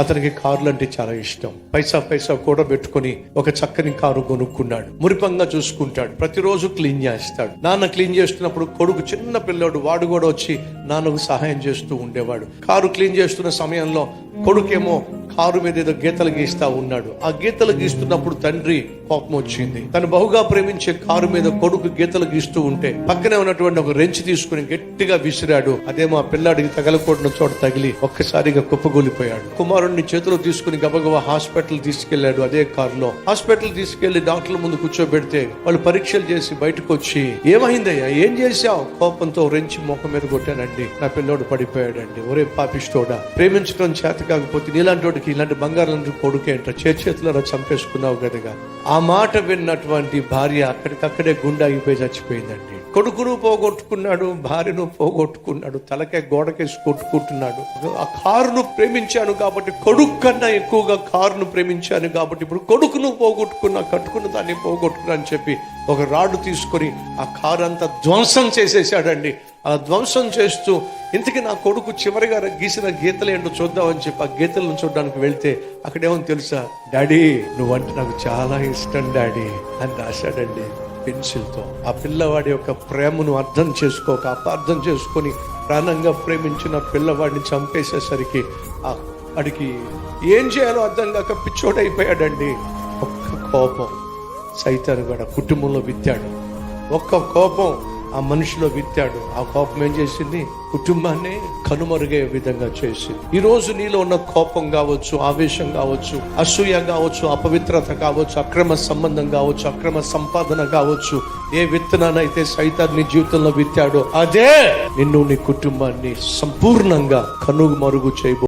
అతనికి కార్లు అంటే చాలా ఇష్టం. పైసా పైసా కూడా పెట్టుకుని ఒక చక్కని కారు కొనుక్కున్నాడు. మురిపంగా చూసుకుంటాడు. ప్రతిరోజు క్లీన్ చేస్తాడు. నాన్న క్లీన్ చేస్తున్నప్పుడు కొడుకు చిన్న పిల్లోడు వాడు కూడా వచ్చి నాన్నకు సహాయం చేస్తూ ఉండేవాడు. కారు క్లీన్ చేస్తున్న సమయంలో కొడుకేమో కారు మీద ఏదో గీతలు గీస్తా ఉన్నాడు. ఆ గీతలు గీస్తున్నప్పుడు తండ్రి కోపం వచ్చింది. తను బహుగా ప్రేమించే కారు మీద కొడుకు గీతలు గీస్తూ ఉంటే పక్కనే ఉన్నటువంటి ఒక రెంచి తీసుకుని గట్టిగా విసిరాడు. అదేమో ఆ పిల్లాడికి తగలకూడని చోట తగిలి ఒక్కసారిగా కుప్పగూలిపోయాడు. కుమారుణ్ణి చేతిలో తీసుకుని గబగబా హాస్పిటల్ తీసుకెళ్ళాడు అదే కారులో. హాస్పిటల్ తీసుకెళ్ళి డాక్టర్ల ముందు కూర్చోబెడితే వాళ్ళు పరీక్షలు చేసి బయటకు వచ్చి ఏమైందయ్యా? ఏం చేశావు? కోపంతో రెంచి ముఖం మీద కొట్టానండి నా పిల్లోడు పడిపోయాడండి. ఒరే పాపిస్తోడా ప్రేమించడం చేత కాకపోతే నీలాంటి వాడికి ఇలాంటి బంగారం కొడుకేంట చేతిలో చంపేసుకున్నావు కదగా ఆ మాట విన్నటువంటి భార్య అక్కడికక్కడే గుండె అయిపోయి చచ్చిపోయిందండి. కొడుకును పోగొట్టుకున్నాడు భార్యను పోగొట్టుకున్నాడు తలకే గోడకేసి కొట్టుకుంటున్నాడు. ఆ కారును ప్రేమించాను కాబట్టి కొడుకు కన్నా ఎక్కువగా కారును ప్రేమించాను కాబట్టి ఇప్పుడు కొడుకును పోగొట్టుకున్నా కట్టుకున్న దాన్ని పోగొట్టుకున్నా అని చెప్పి ఒక రాడు తీసుకొని ఆ కారు అంతా ధ్వంసం చేసేసాడండి ధ్వంసం చేస్తూ ఇంతకీ నా కొడుకు చివరిగా గీసిన గీతలు ఏంటో చూద్దామని చెప్పి ఆ గీతలను చూడడానికి వెళ్తే అక్కడేమో తెలుసా డాడీ నువ్వంటే నాకు చాలా ఇష్టం డాడీ అని రాశాడండి పెన్సిల్తో. ఆ పిల్లవాడి యొక్క ప్రేమను అర్థం చేసుకోక అపార్థం చేసుకొని ప్రాణంగా ప్రేమించిన పిల్లవాడిని చంపేసేసరికి ఆ వాడికి ఏం చేయాలో అర్థం కాక పిచ్చోడైపోయాడండి. ఒక్క కోపం సైతాను కూడా కుటుంబంలో విత్తాడు. ఒక్క కోపం ఆ మనిషిలో విత్తాడు. ఆ కోపం ఏం చేసింది? కుటుంబాన్ని కనుమరుగే విధంగా చేసింది. ఈ రోజు నీలో ఉన్న కోపం కావచ్చు ఆవేశం కావచ్చు అసూయ కావచ్చు అపవిత్రత కావచ్చు అక్రమ సంబంధం కావచ్చు అక్రమ సంపాదన కావచ్చు ఏ విత్తనానైతే సైతాన్ని నీ జీవితంలో విత్తాడో అదే నిన్ను నీ కుటుంబాన్ని సంపూర్ణంగా కనుమరుగు చేయబో